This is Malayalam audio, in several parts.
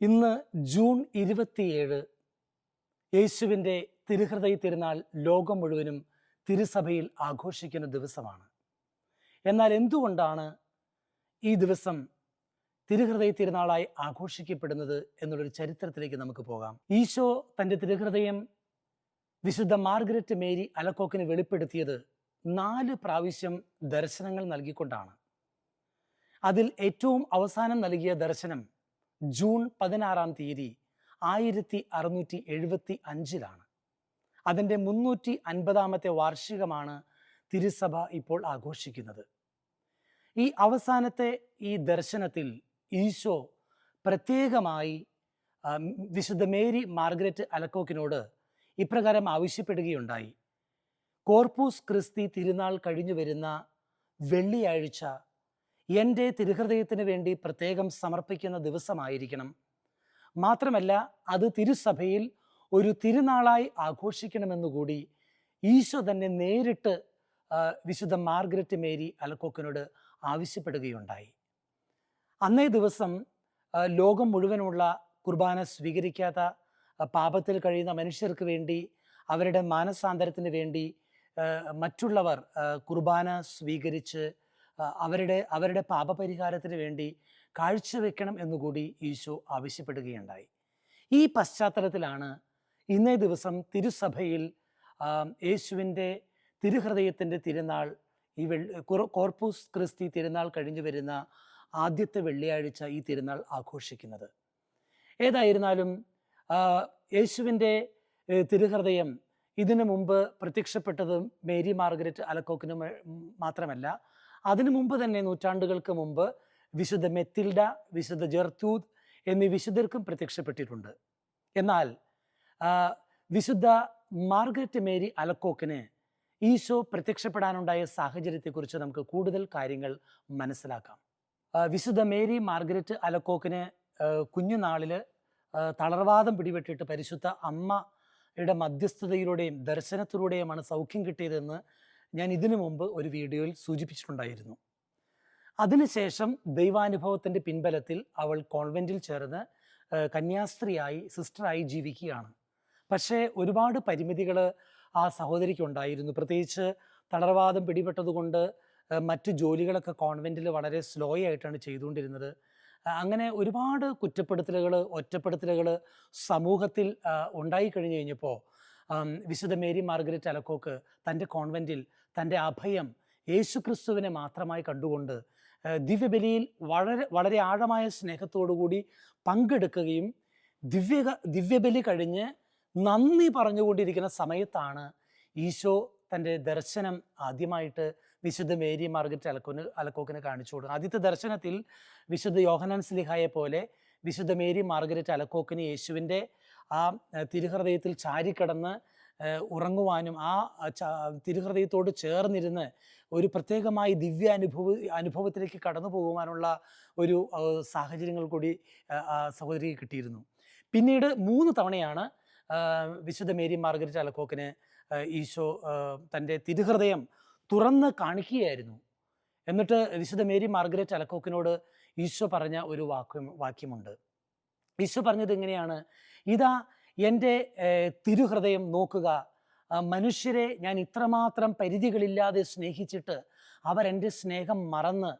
ഇന്ന് ജൂൺ ഇരുപത്തിയേഴ്. യേശുവിന്റെ തിരുഹൃദയ തിരുനാൾ ലോകം മുഴുവനും തിരുസഭയിൽ ആഘോഷിക്കുന്ന ദിവസമാണ്. എന്നാൽ എന്തുകൊണ്ടാണ് ഈ ദിവസം തിരുഹൃദയ തിരുനാളായി ആഘോഷിക്കപ്പെടുന്നത് എന്നുള്ളൊരു ചരിത്രത്തിലേക്ക് നമുക്ക് പോകാം. ഈശോ തന്റെ തിരുഹൃദയം വിശുദ്ധ മാർഗരറ്റ് മേരി അലക്കോക്കിന് വെളിപ്പെടുത്തിയത് നാല് പ്രാവശ്യം ദർശനങ്ങൾ നൽകിക്കൊണ്ടാണ്. അതിൽ ഏറ്റവും അവസാനം നൽകിയ ദർശനം ജൂൺ പതിനാറാം തീയതി ആയിരത്തി അറുന്നൂറ്റി എഴുപത്തി അഞ്ചിലാണ് അതിന്റെ മുന്നൂറ്റി അൻപതാമത്തെ വാർഷികമാണ് തിരുസഭ ഇപ്പോൾ ആഘോഷിക്കുന്നത്. ഈ അവസാനത്തെ ഈ ദർശനത്തിൽ ഈശോ പ്രത്യേകമായി വിശുദ്ധ മേരി മാർഗരറ്റ് അലക്കോക്കിനോട് ഇപ്രകാരം ആവശ്യപ്പെടുകയുണ്ടായി. കോർപ്പൂസ് ക്രിസ്തി തിരുനാൾ കഴിഞ്ഞു വരുന്ന വെള്ളിയാഴ്ച എന്റെ തിരുഹൃദയത്തിന് വേണ്ടി പ്രത്യേകം സമർപ്പിക്കുന്ന ദിവസമായിരിക്കണം. മാത്രമല്ല അത് തിരുസഭയിൽ ഒരു തിരുനാളായി ആഘോഷിക്കണമെന്നുകൂടി ഈശോ തന്നെ നേരിട്ട് വിശുദ്ധ മാർഗരറ്റ് മേരി അലക്കോക്കിനോട് ആവശ്യപ്പെടുകയുണ്ടായി. അന്നേ ദിവസം ലോകം മുഴുവനുള്ള കുർബാന സ്വീകരിക്കാത്ത പാപത്തിൽ കഴിയുന്ന മനുഷ്യർക്ക് വേണ്ടി അവരുടെ മാനസാന്തരത്തിന് വേണ്ടി മറ്റുള്ളവർ കുർബാന സ്വീകരിച്ച് അവരുടെ അവരുടെ പാപപരിഹാരത്തിന് വേണ്ടി കാഴ്ചവെക്കണം എന്നുകൂടി ഈശോ ആവശ്യപ്പെടുകയുണ്ടായി. ഈ പശ്ചാത്തലത്തിലാണ് ഇന്നേ ദിവസം തിരുസഭയിൽ യേശുവിന്റെ തിരുഹൃദയത്തിന്റെ തിരുനാൾ ഈ കോർപ്പൂസ് ക്രിസ്തി തിരുനാൾ കഴിഞ്ഞു വരുന്ന ആദ്യത്തെ വെള്ളിയാഴ്ച ഈ തിരുനാൾ ആഘോഷിക്കുന്നത്. ഏതായിരുന്നാലും യേശുവിന്റെ തിരുഹൃദയം ഇതിനു മുമ്പ് പ്രത്യക്ഷപ്പെട്ടതും മേരി മാർഗരറ്റ് അലക്കോക്കിന് മാത്രമല്ല അതിനു മുമ്പ് തന്നെ നൂറ്റാണ്ടുകൾക്ക് മുമ്പ് വിശുദ്ധ മെത്തിൽഡ വിശുദ്ധ ജർത്തൂത് എന്നീ വിശുദ്ധർക്കും പ്രത്യക്ഷപ്പെട്ടിട്ടുണ്ട്. എന്നാൽ വിശുദ്ധ മാർഗരറ്റ് മേരി അലക്കോക്കിന് ഈശോ പ്രത്യക്ഷപ്പെടാനുണ്ടായ സാഹചര്യത്തെക്കുറിച്ച് നമുക്ക് കൂടുതൽ കാര്യങ്ങൾ മനസ്സിലാക്കാം. വിശുദ്ധ മേരി മാർഗരറ്റ് അലക്കോക്കിന് കുഞ്ഞുനാളിൽ തളർവാദം പിടിപെട്ടിട്ട് പരിശുദ്ധ അമ്മയുടെ മധ്യസ്ഥതയിലൂടെയും ദർശനത്തിലൂടെയുമാണ് സൗഖ്യം കിട്ടിയതെന്ന് ഞാൻ ഇതിനു മുമ്പ് ഒരു വീഡിയോയിൽ സൂചിപ്പിച്ചിട്ടുണ്ടായിരുന്നു. അതിനുശേഷം ദൈവാനുഭവത്തിന്റെ പിൻബലത്തിൽ അവൾ കോൺവെന്റിൽ ചേർന്ന് കന്യാസ്ത്രീയായി സിസ്റ്ററായി ജീവിക്കുകയാണ്. പക്ഷേ ഒരുപാട് പരിമിതികൾ ആ സഹോദരിക്ക് ഉണ്ടായിരുന്നു. പ്രത്യേകിച്ച് തളർവാദം പിടിപെട്ടതുകൊണ്ട് മറ്റു ജോലികളൊക്കെ കോൺവെന്റിൽ വളരെ സ്ലോ ആയിട്ടാണ് ചെയ്തുകൊണ്ടിരുന്നത്. അങ്ങനെ ഒരുപാട് കുറ്റപ്പെടുത്തലുകൾ ഒറ്റപ്പെടുത്തലുകൾ സമൂഹത്തിൽ ഉണ്ടായിക്കഴിഞ്ഞു ഉണ്ടായി കഴിഞ്ഞു കഴിഞ്ഞപ്പോൾ വിശുദ്ധ മേരി മാർഗരറ്റ് അലക്കോക്ക് തന്റെ കോൺവെന്റിൽ തന്റെ അഭയം യേശുക്രിസ്തുവിനെ മാത്രമായി കണ്ടുകൊണ്ട് ദിവ്യബലിയിൽ വളരെ വളരെ ആഴമായ സ്നേഹത്തോടുകൂടി പങ്കെടുക്കുകയും ദിവ്യ ദിവ്യബലി കഴിഞ്ഞ് നന്ദി പറഞ്ഞുകൊണ്ടിരിക്കുന്ന സമയത്താണ് ഈശോ തന്റെ ദർശനം ആദ്യമായിട്ട് വിശുദ്ധ മേരി മാർഗറ്റ് അലക്കോന് അലക്കോക്കിന് കാണിച്ചു കൊടുക്കുന്നത്. ആദ്യത്തെ ദർശനത്തിൽ വിശുദ്ധ യോഹനാൻ സ്ലിഹായെ പോലെ വിശുദ്ധ മേരി മാർഗരറ്റ് അലക്കോക്കിന് യേശുവിന്റെ ആ തിരുഹൃദയത്തിൽ ചാരിക്കിടന്ന് ഉറങ്ങുവാനും ആ തിരുഹൃദയത്തോട് ചേർന്നിരുന്ന് ഒരു പ്രത്യേകമായി ദിവ്യ അനുഭവ അനുഭവത്തിലേക്ക് കടന്നു പോകുവാനുള്ള ഒരു സാഹചര്യങ്ങൾ കൂടി സഹോദരിക്ക് കിട്ടിയിരുന്നു. പിന്നീട് മൂന്ന് തവണയാണ് വിശുദ്ധ മേരി മാർഗരറ്റ് അലക്കോക്കിന് ഈശോ തന്റെ തിരുഹൃദയം തുറന്ന് കാണിക്കുകയായിരുന്നു. എന്നിട്ട് വിശുദ്ധ മേരി മാർഗരറ്റ് അലക്കോക്കിനോട് ഈശോ പറഞ്ഞ ഒരു വാക്യം വാക്യമുണ്ട്. ഈശോ പറഞ്ഞത് എങ്ങനെയാണ്? ഇതാ എന്റെ തിരുഹൃദയം നോക്കുക. മനുഷ്യരെ ഞാൻ ഇത്രമാത്രം പരിധികളില്ലാതെ സ്നേഹിച്ചിട്ട് അവരെന്റെ സ്നേഹം മറന്ന്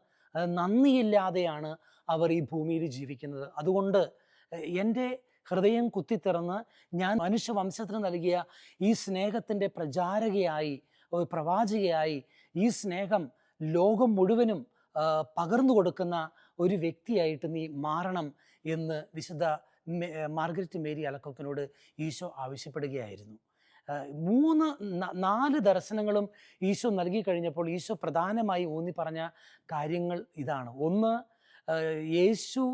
നന്ദിയില്ലാതെയാണ് അവർ ഈ ഭൂമിയിൽ ജീവിക്കുന്നത്. അതുകൊണ്ട് എന്റെ ഹൃദയം കുത്തിത്തിറന്ന് ഞാൻ മനുഷ്യവംശത്തിന് നൽകിയ ഈ സ്നേഹത്തിന്റെ പ്രചാരകയായി പ്രവാചകയായി ഈ സ്നേഹം ലോകം മുഴുവനും പകർന്നു കൊടുക്കുന്ന ഒരു വ്യക്തിയായിട്ട് നീ മാറണം എന്ന് വിശുദ്ധ മാർഗരറ്റ് മേരി അലക്കോക്കിനോട് ഈശോ ആവശ്യപ്പെടുകയായിരുന്നു. മൂന്ന് നാല് ദർശനങ്ങളും ഈശോ നൽകി കഴിഞ്ഞപ്പോൾ ഈശോ പ്രധാനമായി ഊന്നി പറഞ്ഞ കാര്യങ്ങൾ ഇതാണ്. ഒന്ന് യേശു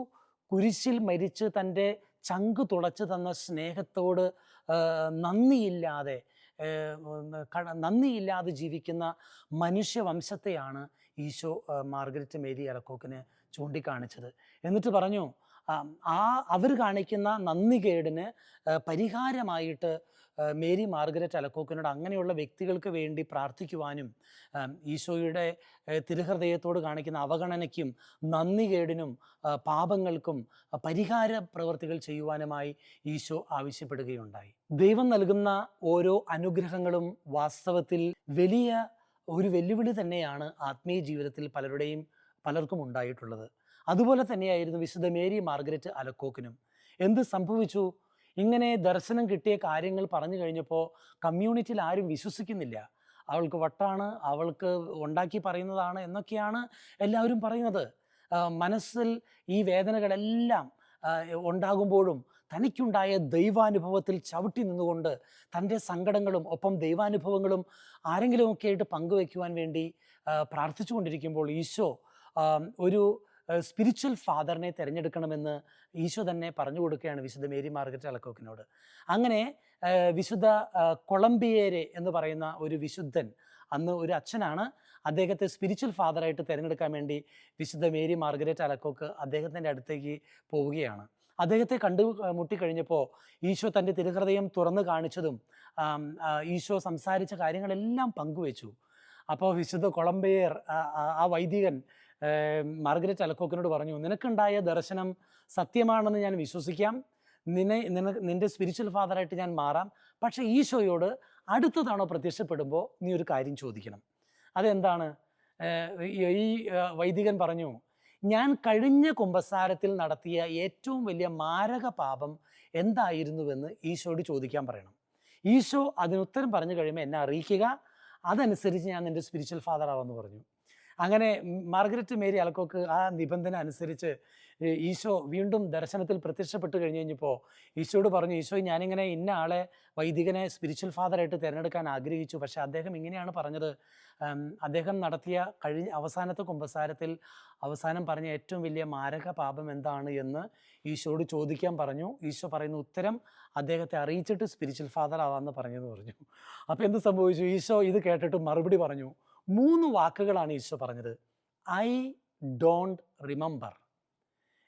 കുരിശിൽ മരിച്ച് തന്റെ ചങ്ക് തുളച്ച് തന്ന സ്നേഹത്തോട് നന്ദിയില്ലാതെ നന്ദിയില്ലാതെ ജീവിക്കുന്ന മനുഷ്യവംശത്തെയാണ് ഈശോ മാർഗരറ്റ് മേരി അലക്കോക്കിന് ചൂണ്ടിക്കാണിച്ചത്. എന്നിട്ട് പറഞ്ഞു ആം, അവർ കാണിക്കുന്ന നന്ദികേടിന് പരിഹാരമായിട്ട് മേരി മാർഗരറ്റ് അലക്കോക്കിനോട് അങ്ങനെയുള്ള വ്യക്തികൾക്ക് വേണ്ടി പ്രാർത്ഥിക്കുവാനും ഈശോയുടെ തിരുഹൃദയത്തോട് കാണിക്കുന്ന അവഗണനയ്ക്കും നന്ദികേടിനും പാപങ്ങൾക്കും പരിഹാര പ്രവർത്തികൾ ചെയ്യുവാനുമായി ഈശോ ആവശ്യപ്പെടുകയുണ്ടായി. ദൈവം നൽകുന്ന ഓരോ അനുഗ്രഹങ്ങളും വാസ്തവത്തിൽ വലിയ ഒരു വെല്ലുവിളി തന്നെയാണ് ആത്മീയ ജീവിതത്തിൽ പലരുടെയും പലർക്കും ഉണ്ടായിട്ടുള്ളത്. അതുപോലെ തന്നെയായിരുന്നു വിശുദ്ധ മേരി മാർഗരറ്റ് അലക്കോക്കിനും. എന്ത് സംഭവിച്ചു? ഇങ്ങനെ ദർശനം കിട്ടിയ കാര്യങ്ങൾ പറഞ്ഞു കഴിഞ്ഞപ്പോൾ കമ്മ്യൂണിറ്റിയിൽ ആരും വിശ്വസിക്കുന്നില്ല. അവൾക്ക് വട്ടാണ് അവൾക്ക് ഉണ്ടാക്കി പറയുന്നതാണ് എന്നൊക്കെയാണ് എല്ലാവരും പറയുന്നത്. മനസ്സിൽ ഈ വേദനകളെല്ലാം ഉണ്ടാകുമ്പോഴും തനിക്കുണ്ടായ ദൈവാനുഭവത്തിൽ ചവിട്ടി നിന്നുകൊണ്ട് തന്റെ സങ്കടങ്ങളും ഒപ്പം ദൈവാനുഭവങ്ങളും ആരെങ്കിലുമൊക്കെ ആയിട്ട് പങ്കുവയ്ക്കുവാൻ വേണ്ടി പ്രാർത്ഥിച്ചുകൊണ്ടിരിക്കുമ്പോൾ ഈശോ ഒരു സ്പിരിച്വൽ ഫാദറിനെ തിരഞ്ഞെടുക്കണമെന്ന് ഈശോ തന്നെ പറഞ്ഞു കൊടുക്കുകയാണ് വിശുദ്ധ മേരി മാർഗരറ്റ് അലക്കോക്കിനോട്. അങ്ങനെ വിശുദ്ധ കൊളംബിയേരെ എന്ന് പറയുന്ന ഒരു വിശുദ്ധൻ അന്ന് ഒരു അച്ഛനാണ്. അദ്ദേഹത്തെ സ്പിരിച്വൽ ഫാദറായിട്ട് തിരഞ്ഞെടുക്കാൻ വേണ്ടി വിശുദ്ധ മേരി മാർഗരറ്റ് അലക്കോക്ക് അദ്ദേഹത്തിന്റെ അടുത്തേക്ക് പോവുകയാണ്. അദ്ദേഹത്തെ കണ്ടു മുട്ടിക്കഴിഞ്ഞപ്പോൾ ഈശോ തന്റെ തിരുഹൃദയം തുറന്നു കാണിച്ചതും ഈശോ സംസാരിച്ച കാര്യങ്ങളെല്ലാം പങ്കുവെച്ചു. അപ്പോൾ വിശുദ്ധ കൊളംബിയർ ആ- വൈദികൻ മാർഗരറ്റ് അലക്കോക്കിനോട് പറഞ്ഞു നിനക്കുണ്ടായ ദർശനം സത്യമാണെന്ന് ഞാൻ വിശ്വസിക്കാം. നിന്നെ നിന നിന്റെ സ്പിരിച്വൽ ഫാദറായിട്ട് ഞാൻ മാറാം. പക്ഷേ ഈശോയോട് അടുത്ത തവണ പ്രത്യക്ഷപ്പെടുമ്പോൾ നീ ഒരു കാര്യം ചോദിക്കണം. അതെന്താണ്? ഈ വൈദികൻ പറഞ്ഞു ഞാൻ കഴിഞ്ഞ കുമ്പസാരത്തിൽ നടത്തിയ ഏറ്റവും വലിയ മാരക പാപം എന്തായിരുന്നുവെന്ന് ഈശോയോട് ചോദിക്കാൻ പറയണം. ഈശോ അതിനുത്തരം പറഞ്ഞു കഴിയുമ്പോൾ എന്നെ അറിയിക്കുക. അതനുസരിച്ച് ഞാൻ നിന്റെ സ്പിരിച്വൽ ഫാദർ ആവാമെന്ന് പറഞ്ഞു. അങ്ങനെ മാർഗരറ്റ് മേരി അലക്കോക്ക് ആ നിബന്ധന അനുസരിച്ച് ഈശോ വീണ്ടും ദർശനത്തിൽ പ്രത്യക്ഷപ്പെട്ട് കഴിഞ്ഞ് കഴിഞ്ഞപ്പോൾ ഈശോയോട് പറഞ്ഞു ഈശോ ഞാനിങ്ങനെ ഇന്ന ആളെ വൈദികനെ സ്പിരിച്വൽ ഫാദറായിട്ട് തിരഞ്ഞെടുക്കാൻ ആഗ്രഹിച്ചു. പക്ഷെ അദ്ദേഹം ഇങ്ങനെയാണ് പറഞ്ഞത്. അദ്ദേഹം നടത്തിയ കഴിഞ്ഞ അവസാനത്തെ കുമ്പസാരത്തിൽ അവസാനം പറഞ്ഞ ഏറ്റവും വലിയ മാരക പാപം എന്താണ് എന്ന് ഈശോയോട് ചോദിക്കാൻ പറഞ്ഞു. ഈശോ പറയുന്ന ഉത്തരം അദ്ദേഹത്തെ അറിയിച്ചിട്ട് സ്പിരിച്വൽ ഫാദർ ആവാമെന്ന് പറഞ്ഞെന്ന് പറഞ്ഞു. അപ്പോൾ എന്ത് സംഭവിച്ചു? ഈശോ ഇത് കേട്ടിട്ട് മറുപടി പറഞ്ഞു. മൂന്ന് വാക്കുകളാണ് ഈശോ പറഞ്ഞത്. I don't remember.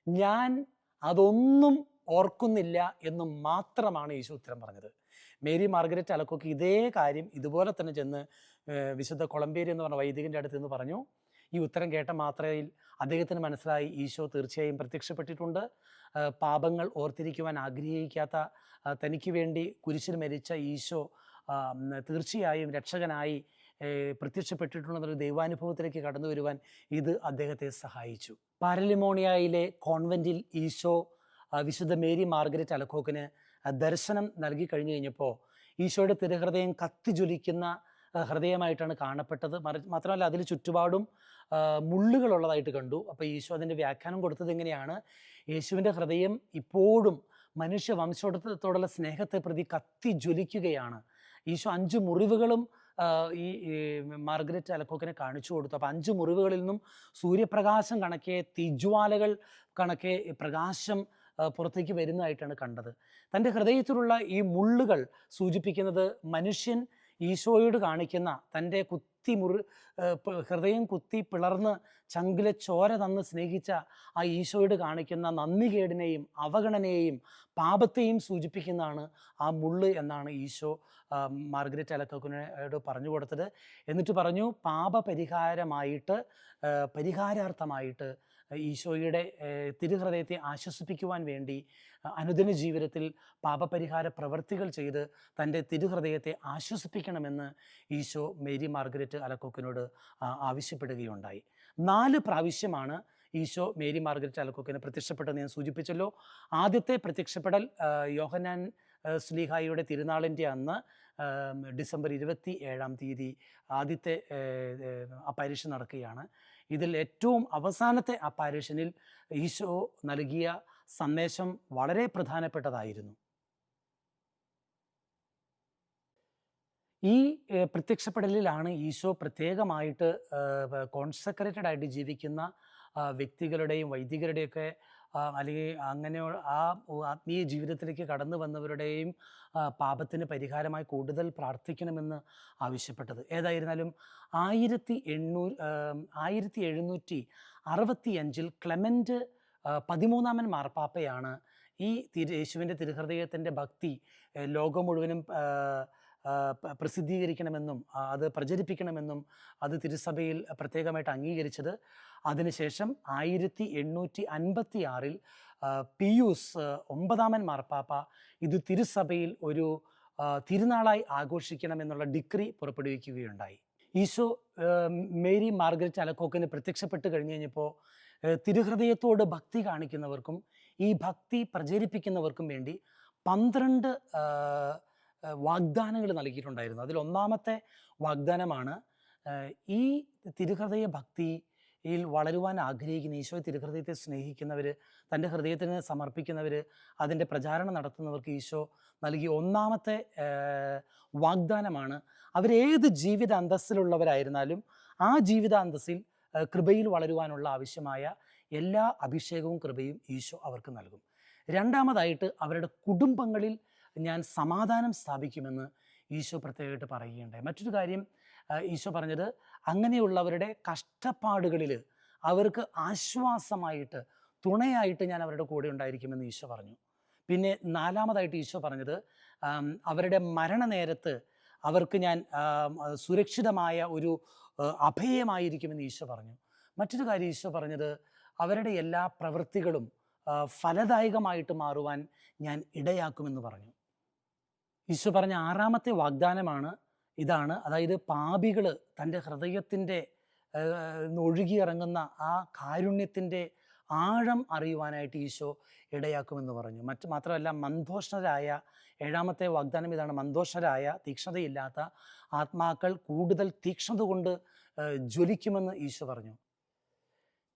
ഞാൻ അതൊന്നും ഓർക്കുന്നില്ല എന്ന് മാത്രമാണ് ഈശോ ഉത്തരം പറഞ്ഞത്. മേരി മാർഗരറ്റ് അലക്കൊക്കെ ഇതേ കാര്യം ഇതുപോലെ തന്നെ ചെന്ന് വിശുദ്ധ കൊളംബേരി എന്ന് പറഞ്ഞ വൈദികന്റെ അടുത്ത് നിന്ന് പറഞ്ഞു. ഈ ഉത്തരം കേട്ട മാത്രയിൽ അദ്ദേഹത്തിന് മനസ്സിലായി. ഈശോ തീർച്ചയായും പ്രത്യക്ഷപ്പെട്ടിട്ടുണ്ട്. പാപങ്ങൾ ഓർത്തിരിക്കുവാൻ ആഗ്രഹിക്കാത്ത തനിക്ക് വേണ്ടി കുരിശിൽ മരിച്ച ഈശോ തീർച്ചയായും രക്ഷകനായി ഒരു ദൈവാനുഭവത്തിലേക്ക് കടന്നു വരുവാൻ ഇത് അദ്ദേഹത്തെ സഹായിച്ചു. പാരലിമോണിയയിലെ കോൺവെന്റിൽ ഈശോ വിശുദ്ധ മേരി മാർഗരറ്റ് അലക്കോക്കിന് ദർശനം നൽകി കഴിഞ്ഞു കഴിഞ്ഞപ്പോൾ ഈശോയുടെ തിരഹൃദയം കത്തിജ്വലിക്കുന്ന ഹൃദയമായിട്ടാണ് കാണപ്പെട്ടത്. മാത്രമല്ല അതിൽ ചുറ്റുപാടും മുള്ളുകളുള്ളതായിട്ട് കണ്ടു. അപ്പോൾ ഈശോ അതിന്റെ വ്യാഖ്യാനം കൊടുത്തത് എങ്ങനെയാണ്? യേശുവിന്റെ ഹൃദയം ഇപ്പോഴും മനുഷ്യ വംശോടത്തോടുള്ള സ്നേഹത്തെ പ്രതി കത്തി ജ്വലിക്കുകയാണ് ഈശോ അഞ്ച് മുറിവുകളും ഈ മാർഗരറ്റ് അലക്കോക്കിനെ കാണിച്ചു കൊടുത്തു. അപ്പോൾ അഞ്ച് മുറിവുകളിൽ നിന്നും സൂര്യപ്രകാശം കണക്കെ തീജ്വാലകൾ കണക്കെ പ്രകാശം പുറത്തേക്ക് വരുന്നതായിട്ടാണ് കണ്ടത്. തന്റെ ഹൃദയത്തിലുള്ള ഈ മുള്ളുകൾ സൂചിപ്പിക്കുന്നത് മനുഷ്യൻ ഈശോയോട് കാണിക്കുന്ന തന്റെ കുത്തി മുറി ആ, പ- ഹൃദയം കുത്തി പിളർന്ന് ചങ്കിലെ ചോര തന്ന് സ്നേഹിച്ച ആ ഈശോയോട് കാണിക്കുന്ന നന്ദികേടിനെയും അവഗണനയെയും പാപത്തെയും സൂചിപ്പിക്കുന്നതാണ് ആ മുള്ള് എന്നാണ് ഈശോ മാർഗരറ്റ് അലക്കോക്കിനോട് പറഞ്ഞു കൊടുത്തത്. എന്നിട്ട് പറഞ്ഞു പാപപരിഹാരമായിട്ട് പരിഹാരാർത്ഥമായിട്ട് ഈശോയുടെ തിരുഹൃദയത്തെ ആശ്വസിപ്പിക്കുവാൻ വേണ്ടി അനുദിന ജീവിതത്തിൽ പാപപരിഹാര പ്രവൃത്തികൾ ചെയ്ത് തന്റെ തിരുഹൃദയത്തെ ആശ്വസിപ്പിക്കണമെന്ന് ഈശോ മേരി മാർഗരറ്റ് അലക്കോക്കിനോട് ആവശ്യപ്പെടുകയുണ്ടായി. നാല് പ്രാവശ്യമാണ് ഈശോ മേരി മാർഗരറ്റ് അലക്കോക്കിന് പ്രത്യക്ഷപ്പെട്ടെന്ന് ഞാൻ സൂചിപ്പിച്ചല്ലോ. ആദ്യത്തെ പ്രത്യക്ഷപ്പെടൽ യോഹനാൻ സ്ലീഹായുടെ തിരുനാളിന്റെ അന്ന് ഡിസംബർ ഇരുപത്തി ഏഴാം തീയതി ആദ്യത്തെ അപ്പാരിഷൻ നടക്കുകയാണ്. ഇതിൽ ഏറ്റവും അവസാനത്തെ അപ്പാരിഷനിൽ ഈശോ നൽകിയ സന്ദേശം വളരെ പ്രധാനപ്പെട്ടതായിരുന്നു. ഈ പ്രത്യക്ഷപ്പെടലിലാണ് ഈശോ പ്രത്യേകമായിട്ട് കോൺസെക്രേറ്റഡ് ആയിട്ട് ജീവിക്കുന്ന വ്യക്തികളുടെയും വൈദികരുടെയൊക്കെ അല്ലെങ്കിൽ അങ്ങനെ ആ ആത്മീയ ജീവിതത്തിലേക്ക് കടന്നു വന്നവരുടെയും പാപത്തിന് പരിഹാരമായി കൂടുതൽ പ്രാർത്ഥിക്കണമെന്ന് ആവശ്യപ്പെട്ടത്. ഏതായിരുന്നാലും ആയിരത്തി എണ്ണൂ ആയിരത്തി എഴുന്നൂറ്റി അറുപത്തി അഞ്ചിൽ ക്ലെമന്റ് പതിമൂന്നാമൻ മാർപ്പാപ്പയാണ് ഈ തിരു യേശുവിന്റെ തിരുഹൃദയത്തിന്റെ ഭക്തി ലോകം മുഴുവനും പ്രസിദ്ധീകരിക്കണമെന്നും അത് പ്രചരിപ്പിക്കണമെന്നും അത് തിരുസഭയിൽ പ്രത്യേകമായിട്ട് അംഗീകരിച്ചത്. അതിനുശേഷം ആയിരത്തി എണ്ണൂറ്റി അൻപത്തി ആറിൽ പിയൂസ് ഒമ്പതാമൻ മാർപ്പാപ്പ ഇത് തിരുസഭയിൽ ഒരു തിരുനാളായി ആഘോഷിക്കണമെന്നുള്ള ഡിഗ്രി പുറപ്പെടുവിക്കുകയുണ്ടായി. ഈശോ മേരി മാർഗരറ്റ് അലക്കോക്കിന് പ്രത്യക്ഷപ്പെട്ട് കഴിഞ്ഞ് കഴിഞ്ഞപ്പോൾ തിരുഹൃദയത്തോട് ഭക്തി കാണിക്കുന്നവർക്കും ഈ ഭക്തി പ്രചരിപ്പിക്കുന്നവർക്കും വേണ്ടി പന്ത്രണ്ട് വാഗ്ദാനങ്ങൾ നൽകിയിട്ടുണ്ടായിരുന്നു. അതിൽ ഒന്നാമത്തെ വാഗ്ദാനമാണ് ഈ തിരുഹൃദയ ഭക്തിയിൽ വളരുവാൻ ആഗ്രഹിക്കുന്ന ഈശോ തിരുഹൃദയത്തെ സ്നേഹിക്കുന്നവർ തന്റെ ഹൃദയത്തിന് സമർപ്പിക്കുന്നവർ അതിന്റെ പ്രചാരണം നടത്തുന്നവർക്ക് ഈശോ നൽകിയ ഒന്നാമത്തെ വാഗ്ദാനമാണ്. അവരേത് ജീവിത അന്തസ്സിലുള്ളവരായിരുന്നാലും ആ ജീവിത അന്തസ്സിൽ കൃപയിൽ വളരുവാനുള്ള ആവശ്യമായ എല്ലാ അഭിഷേകവും കൃപയും ഈശോ അവർക്ക് നൽകും. രണ്ടാമതായിട്ട് അവരുടെ കുടുംബങ്ങളിൽ ഞാൻ സമാധാനം സ്ഥാപിക്കുമെന്ന് ഈശോ പ്രത്യേകമായിട്ട് പറയുകയുണ്ടായി. മറ്റൊരു കാര്യം ഈശോ പറഞ്ഞത് അങ്ങനെയുള്ളവരുടെ കഷ്ടപ്പാടുകളിൽ അവർക്ക് ആശ്വാസമായിട്ട് തുണയായിട്ട് ഞാൻ അവരുടെ കൂടെ ഉണ്ടായിരിക്കുമെന്ന് ഈശോ പറഞ്ഞു. പിന്നെ നാലാമതായിട്ട് ഈശോ പറഞ്ഞത് അവരുടെ മരണനേരത്ത് അവർക്ക് ഞാൻ സുരക്ഷിതമായ ഒരു അഭയമായിരിക്കുമെന്ന് ഈശോ പറഞ്ഞു. മറ്റൊരു കാര്യം ഈശോ പറഞ്ഞത് അവരുടെ എല്ലാ പ്രവൃത്തികളും ഫലദായകമായിട്ട് മാറുവാൻ ഞാൻ ഇടയാക്കുമെന്ന് പറഞ്ഞു. ഈശോ പറഞ്ഞ ആറാമത്തെ വാഗ്ദാനമാണ് ഇതാണ്. അതായത് പാപികൾ തന്റെ ഹൃദയത്തിന്റെ ഒഴുകിയിറങ്ങുന്ന ആ കാരുണ്യത്തിന്റെ ആഴം അറിയുവാനായിട്ട് ഈശോ ഇടയാക്കുമെന്ന് പറഞ്ഞു. മറ്റു മാത്രമല്ല മന്ദോഷരായ ഏഴാമത്തെ വാഗ്ദാനം ഇതാണ്. മന്ദോഷരായ തീക്ഷ്ണതയില്ലാത്ത ആത്മാക്കൾ കൂടുതൽ തീക്ഷ്ണത കൊണ്ട് ജ്വലിക്കുമെന്ന് ഈശോ പറഞ്ഞു.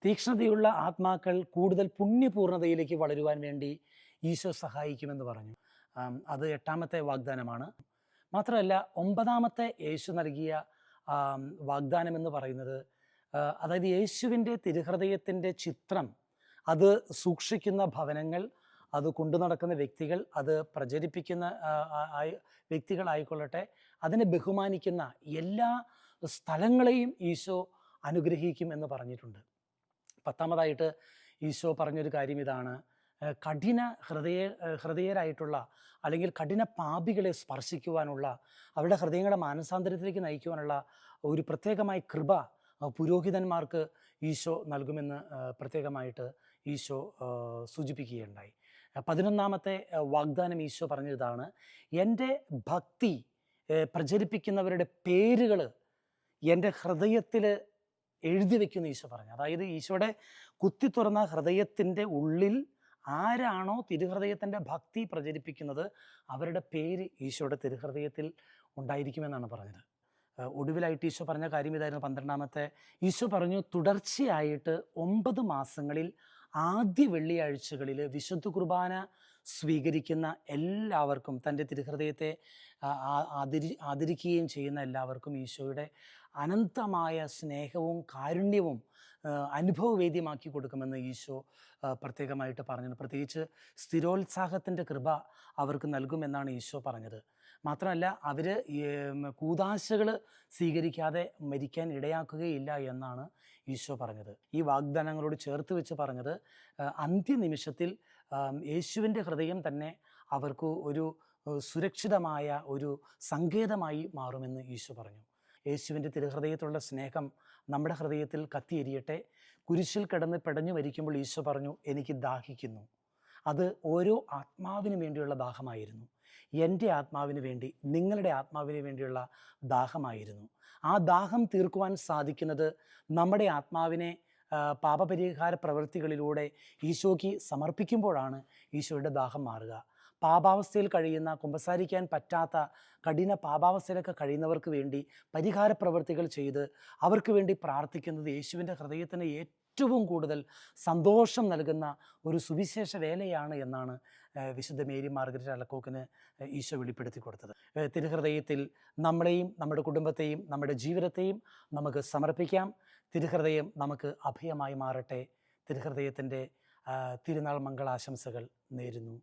തീക്ഷ്ണതയുള്ള ആത്മാക്കൾ കൂടുതൽ പുണ്യപൂർണതയിലേക്ക് വളരുവാൻ വേണ്ടി ഈശോ സഹായിക്കുമെന്ന് പറഞ്ഞു. അത് എട്ടാമത്തെ വാഗ്ദാനമാണ്. മാത്രമല്ല ഒമ്പതാമത്തെ യേശു നൽകിയ വാഗ്ദാനം എന്ന് പറയുന്നത് അതായത് യേശുവിന്റെ തിരുഹൃദയത്തിന്റെ ചിത്രം അത് സൂക്ഷിക്കുന്ന ഭവനങ്ങൾ അത് കൊണ്ടു നടക്കുന്ന വ്യക്തികൾ അത് പ്രചരിപ്പിക്കുന്ന വ്യക്തികളായിക്കൊള്ളട്ടെ അതിനെ ബഹുമാനിക്കുന്ന എല്ലാ സ്ഥലങ്ങളെയും ഈശോ അനുഗ്രഹിക്കും എന്ന് പറഞ്ഞിട്ടുണ്ട്. പത്താമതായിട്ട് ഈശോ പറഞ്ഞൊരു കാര്യം ഇതാണ്. കഠിന ഹൃദയ ഹൃദയരായിട്ടുള്ള അല്ലെങ്കിൽ കഠിന പാപികളെ സ്പർശിക്കുവാനുള്ള അവരുടെ ഹൃദയങ്ങളെ മാനസാന്തരത്തിലേക്ക് നയിക്കുവാനുള്ള ഒരു പ്രത്യേകമായ കൃപ പുരോഹിതന്മാർക്ക് ഈശോ നൽകുമെന്ന് പ്രത്യേകമായിട്ട് ഈശോ സൂചിപ്പിക്കുകയുണ്ടായി. പതിനൊന്നാമത്തെ വാഗ്ദാനം ഈശോ പറഞ്ഞതാണ് എന്റെ ഭക്തി പ്രചരിപ്പിക്കുന്നവരുടെ പേരുകൾ എന്റെ ഹൃദയത്തിൽ എഴുതി വെക്കുന്ന ഈശോ പറഞ്ഞു. അതായത് ഈശോയുടെ കുത്തി തുറന്ന ഹൃദയത്തിന്റെ ഉള്ളിൽ ആരാണോ തിരുഹൃദയത്തിന്റെ ഭക്തി പ്രചരിപ്പിക്കുന്നത് അവരുടെ പേര് ഈശോയുടെ തിരുഹൃദയത്തിൽ ഉണ്ടായിരിക്കുമെന്നാണ് പറഞ്ഞത്. ഒടുവിലായിട്ട് ഈശോ പറഞ്ഞ കാര്യം ഇതായിരുന്നു പന്ത്രണ്ടാമത്തെ. ഈശോ പറഞ്ഞു തുടർച്ചയായിട്ട് ഒമ്പത് മാസങ്ങളിൽ ആദ്യ വെള്ളിയാഴ്ചകളിൽ വിശുദ്ധ കുർബാന സ്വീകരിക്കുന്ന എല്ലാവർക്കും തന്റെ തിരുഹൃദയത്തെ ആദരി ആദരിക്കുകയും ചെയ്യുന്ന എല്ലാവർക്കും ഈശോയുടെ അനന്തമായ സ്നേഹവും കാരുണ്യവും അനുഭവവേദ്യമാക്കി കൊടുക്കുമെന്ന് ഈശോ പ്രത്യേകമായിട്ട് പറഞ്ഞത് പ്രത്യേകിച്ച് സ്ഥിരോത്സാഹത്തിന്റെ കൃപ അവർക്ക് നൽകുമെന്നാണ് ഈശോ പറഞ്ഞത്. മാത്രമല്ല അവർ കൂതാശകൾ സ്വീകരിക്കാതെ മരിക്കാൻ ഇടയാക്കുകയില്ല എന്നാണ് ഈശോ പറഞ്ഞത്. ഈ വാഗ്ദാനങ്ങളോട് ചേർത്ത് വെച്ച് പറഞ്ഞത് അന്ത്യനിമിഷത്തിൽ യേശുവിന്റെ ഹൃദയം തന്നെ അവർക്ക് ഒരു സുരക്ഷിതമായ ഒരു സങ്കേതമായി മാറുമെന്ന് ഈശോ പറഞ്ഞു. യേശുവിന്റെ തിരുഹൃദയത്തിലുള്ള സ്നേഹം നമ്മുടെ ഹൃദയത്തിൽ കത്തിയെരിയട്ടെ. കുരിശിൽ കിടന്ന് പെടഞ്ഞു മരിക്കുമ്പോൾ ഈശോ പറഞ്ഞു എനിക്ക് ദാഹിക്കുന്നു. അത് ഓരോ ആത്മാവിന് വേണ്ടിയുള്ള ദാഹമായിരുന്നു. എന്റെ ആത്മാവിന് വേണ്ടി നിങ്ങളുടെ ആത്മാവിന് വേണ്ടിയുള്ള ദാഹമായിരുന്നു. ആ ദാഹം തീർക്കുവാൻ സാധിക്കുന്നത് നമ്മുടെ ആത്മാവിനെ പാപപരിഹാര പ്രവൃത്തികളിലൂടെ ഈശോയ്ക്ക് സമർപ്പിക്കുമ്പോഴാണ് ഈശോയുടെ ദാഹം മാറുക. പാപാവസ്ഥയിൽ കഴിയുന്ന കുമ്പസാരിക്കാൻ പറ്റാത്ത കഠിന പാപാവസ്ഥയിലൊക്കെ കഴിയുന്നവർക്ക് വേണ്ടി പരിഹാര പ്രവൃത്തികൾ ചെയ്ത് അവർക്ക് വേണ്ടി പ്രാർത്ഥിക്കുന്നത് യേശുവിന്റെ ഹൃദയത്തിന് ഏറ്റവും കൂടുതൽ സന്തോഷം നൽകുന്ന ഒരു സുവിശേഷ വേലയാണ് എന്നാണ് വിശുദ്ധ മേരി മാർഗരറ്റ് അലക്കോക്കിന് ഈശോ വെളിപ്പെടുത്തി കൊടുത്തത്. തിരുഹൃദയത്തിൽ നമ്മളെയും നമ്മുടെ കുടുംബത്തെയും നമ്മുടെ ജീവിതത്തെയും നമുക്ക് സമർപ്പിക്കാം. തിരുഹൃദയം നമുക്ക് അഭയമായി മാറട്ടെ. തിരുഹൃദയത്തിന്റെ തിരുനാൾ മംഗളാശംസകൾ നേരുന്നു.